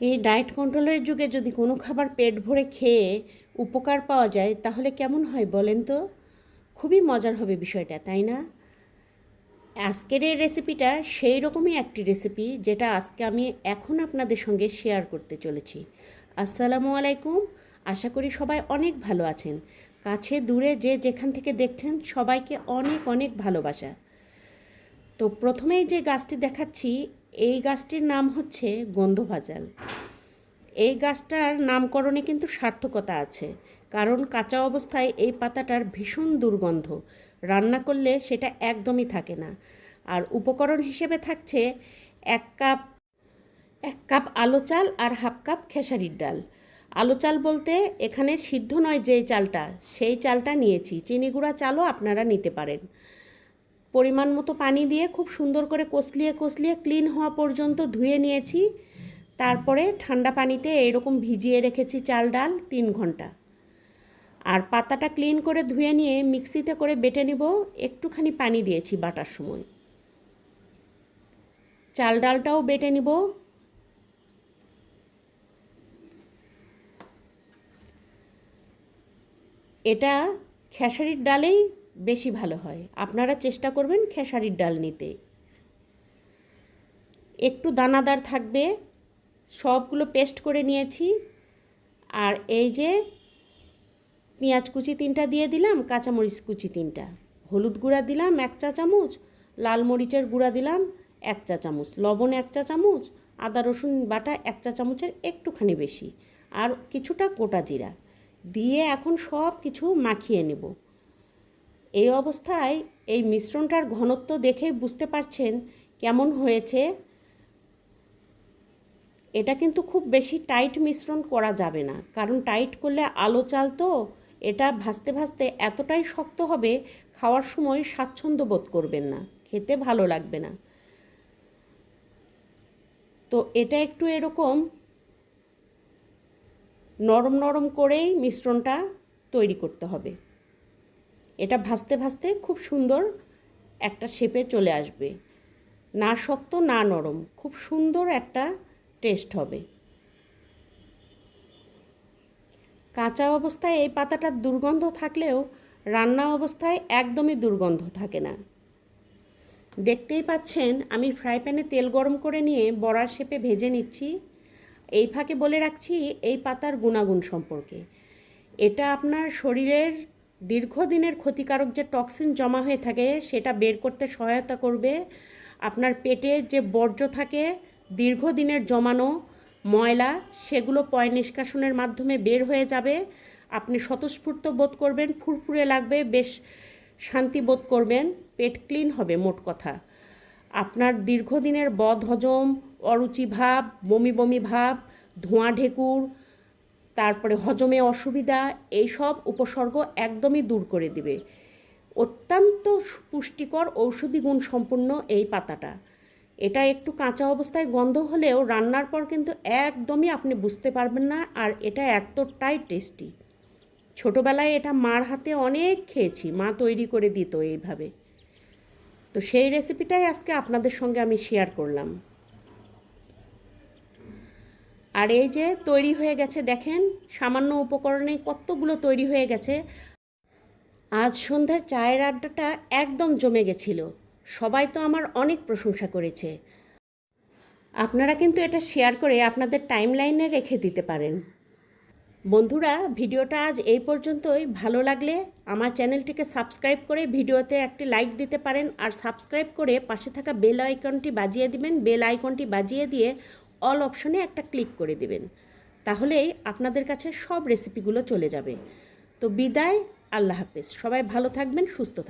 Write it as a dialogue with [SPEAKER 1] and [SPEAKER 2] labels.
[SPEAKER 1] এই ডায়েট কন্ট্রোলের যুগে যদি কোনো খাবার পেট ভরে খেয়ে উপকার পাওয়া যায়, তাহলে কেমন হয় বলেন তো? খুবই মজার হবে বিষয়টা, তাই না? আজকের এই রেসিপিটা সেই রকমই একটি রেসিপি যেটা আজকে আমি এখন আপনাদের সঙ্গে শেয়ার করতে চলেছি। আসসালামু আলাইকুম, আশা করি সবাই অনেক ভালো আছেন। কাছে দূরে যে যেখান থেকে দেখছেন, সবাইকে অনেক অনেক ভালোবাসা। তো প্রথমেই যে গাছটি দেখাচ্ছি এই গাছটির নাম হচ্ছে গন্ধভাজাল। এই গাছটার নামকরণে কিন্তু সার্থকতা আছে, কারণ কাঁচা অবস্থায় এই পাতাটার ভীষণ দুর্গন্ধ। রান্না করলে সেটা একদমই থাকে না। আর উপকরণ হিসেবে থাকছে এক কাপ এক কাপ আলো চাল আর হাফ কাপ খেসারির ডাল। আলো চাল বলতে এখানে সিদ্ধ নয় যেই চালটা, সেই চালটা নিয়েছি। চিনি গুঁড়া চালও আপনারা নিতে পারেন। পরিমাণ মতো পানি দিয়ে খুব সুন্দর করে কষলিয়ে কষলিয়ে ক্লিন হওয়া পর্যন্ত ধুয়ে নিয়েছি। তারপরে ঠান্ডা পানিতে এরকম ভিজিয়ে রেখেছি চাল, ডাল তিন ঘণ্টা। আর পাতাটা ক্লিন করে ধুয়ে নিয়ে মিক্সিতে করে বেটে নিব। একটুখানি পানি দিয়েছি বাটার সময়। চাল, ডালটাও বেটে নিব। এটা খেসারির ডালেই বেশি ভালো হয়। আপনারা চেষ্টা করবেন খেসারির ডাল নিতে। একটু দানাদার থাকবে। সবগুলো পেস্ট করে নিয়েছি। আর এই যে পেঁয়াজ কুচি তিনটা দিয়ে দিলাম, কাঁচামরিচ কুচি তিনটা। হলুদ গুঁড়া দিলাম, এক চা চামচ। লাল মরিচের গুঁড়া দিলাম, এক চা চামচ। লবণ এক চা চামচ। আদা, রসুন বাটা এক চা চামচের একটুখানি বেশি। আর কিছুটা গোটা জিরা। দিয়ে এখন সব কিছু মাখিয়ে নেব। এই অবস্থায় এই মিশ্রণটার ঘনত্ব দেখে বুঝতে পারছেন কেমন হয়েছে। এটা কিন্তু খুব বেশি টাইট মিশ্রণ করা যাবে না, কারণ টাইট করলে আলো চাল তো এটা ভাজতে ভাজতে এতটাই শক্ত হবে, খাওয়ার সময় স্বাচ্ছন্দ্য বোধ করবেন না, খেতে ভালো লাগবে না। তো এটা একটু এরকম নরম নরম করেই মিশ্রণটা তৈরি করতে হবে। এটা ভাজতে ভাজতে খুব সুন্দর একটা শেপে চলে আসবে। না শক্ত, না নরম, খুব সুন্দর একটা টেস্ট হবে। কাঁচা অবস্থায় এই পাতাটার দুর্গন্ধ থাকলেও রান্না অবস্থায় একদমই দুর্গন্ধ থাকে না। দেখতেই পাচ্ছেন, আমি ফ্রাই প্যানে তেল গরম করে নিয়ে বড়ার শেপে ভেজে নিচ্ছি। এই ফাঁকে বলে রাখছি, এই পাতার গুণাগুণ সম্পর্কে। এটা আপনার শরীরের দীর্ঘদিনের ক্ষতিকারক যে টক্সিন জমা হয়ে থাকে, সেটা বের করতে সহায়তা করবে। আপনার পেটে যে বর্জ্য থাকে, দীর্ঘদিনের জমানো ময়লা, সেগুলো পয় নিষ্কাশনের মাধ্যমে বের হয়ে যাবে। আপনি স্বতঃস্ফূর্ত বোধ করবেন, ফুরফুরে লাগবে, বেশ শান্তি বোধ করবেন, পেট ক্লিন হবে মোট কথা। আপনার দীর্ঘদিনের বদ হজম অরুচি ভাব, বমি বমি ভাব, ধোঁয়া ঢেকুর তারপরে হজমে অসুবিধা, এইসব উপসর্গ একদমই দূর করে দিবে। অত্যন্ত পুষ্টিকর ঔষধি গুণ সম্পন্ন এই পাতাটা। এটা একটু কাঁচা অবস্থায় গন্ধ হলেও রান্নার পর কিন্তু একদমই আপনি বুঝতে পারবেন না আর এটা এতটাই টেস্টি। ছোটোবেলায় এটা মার হাতে অনেক খেয়েছি, মা তৈরি করে দিত এইভাবে। তো সেই রেসিপিটাই আজকে আপনাদের সঙ্গে আমি শেয়ার করলাম। আর এই যে তৈরি হয়ে গেছে, দেখেন, সামান্য উপকরণে কতগুলো তৈরি হয়ে গেছে। আজ সন্ধ্যার চায়ের আড্ডাটা একদম জমে গেছিল। সবাই তো আমার অনেক প্রশংসা করেছে। আপনারা কিন্তু এটা শেয়ার করে আপনাদের টাইম লাইনে রেখে দিতে পারেন। বন্ধুরা, ভিডিওটা আজ এই পর্যন্তই। ভালো লাগলে আমার চ্যানেলটিকে সাবস্ক্রাইব করে ভিডিওতে একটি লাইক দিতে পারেন আর সাবস্ক্রাইব করে পাশে থাকা বেল আইকনটি বাজিয়ে দিবেন। বেল আইকনটি বাজিয়ে দিয়ে অল অপশনে একটা ক্লিক করে দিবেন। তাহলেই আপনাদের কাছে সব রেসিপিগুলো চলে যাবে। তো বিদায়, আল্লাহ হাফেজ। সবাই ভালো থাকবেন, সুস্থ থাকবেন।